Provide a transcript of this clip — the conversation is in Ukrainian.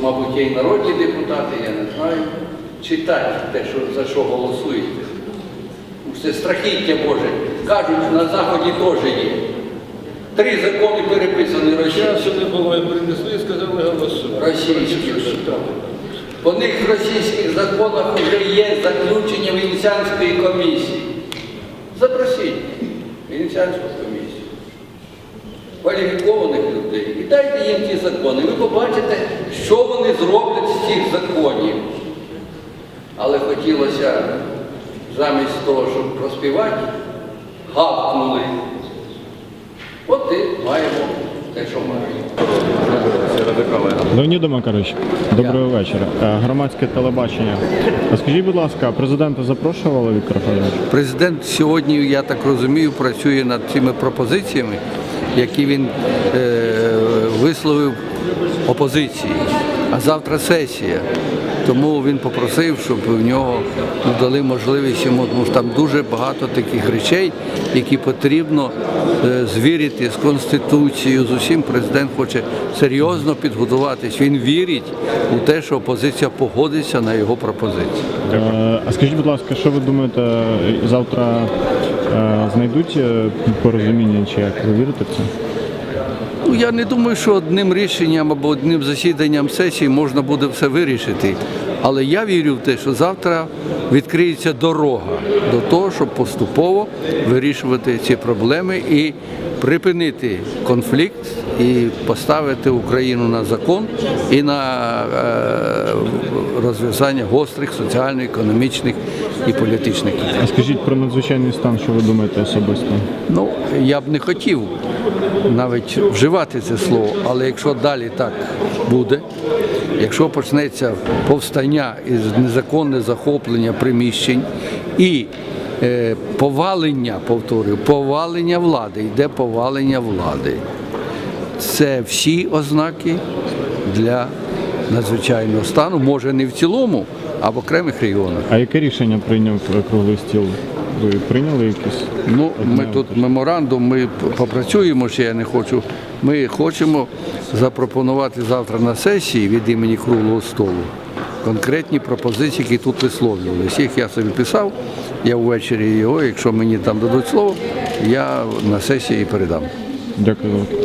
мабуть, є і народні депутати, я не знаю. Читайте те, що, за що голосуєте. Це страхіття Боже. Кажуть, на Заході теж є. Три закони переписані російські. Не було, принесли і сказали голосувати. Російські. По них в російських законах вже є заключення Венеціанської комісії. Запросіть Венеціанську комісію. Кваліфікованих людей. І дайте їм ті закони. Ви побачите, що вони зроблять з цих законів. Але хотілося замість того, щоб проспівати, гавкнули. От і маємо те, що маємо. Леоніда Макарович, доброго вечора. Е, Громадське телебачення. А Скажіть, будь ласка, президента запрошували Віктора Федоровича? Президент сьогодні, я так розумію, працює над цими пропозиціями, які він е, висловив опозиції. А завтра сесія. Тому він попросив, щоб в нього ну, дали можливість йому, тому що там дуже багато таких речей, які потрібно е, звірити з Конституцією, з усім. Президент хоче серйозно підготуватись. Він вірить у те, що опозиція погодиться на його пропозиції. Е, А скажіть, будь ласка, що ви думаєте, е, завтра е, знайдуть порозуміння чи як ви вірите в це? Ну, я не думаю, що одним рішенням або одним засіданням сесії можна буде все вирішити. Але я вірю в те, що завтра відкриється дорога до того, щоб поступово вирішувати ці проблеми і припинити конфлікт і поставити Україну на закон і на е, розв'язання гострих соціально-економічних і політичних. А скажіть про надзвичайний стан, що ви думаєте особисто? Ну, я б не хотів навіть вживати це слово, але якщо далі так буде, якщо почнеться повстання із незаконне захоплення приміщень і е, повалення, повторюю, повалення влади, йде повалення влади. Це всі ознаки для надзвичайного стану, може не в цілому, а в окремих регіонах. А яке рішення прийняв круглий стіл? Ви прийняли якісь? Ну, ми тут меморандум, ми попрацюємо, ще я не хочу. Ми хочемо запропонувати завтра на сесії від імені круглого столу конкретні пропозиції, які тут висловлювалися. Їх я собі писав, я ввечері його, якщо мені там дадуть слово, я на сесії передам. Дякую. велике.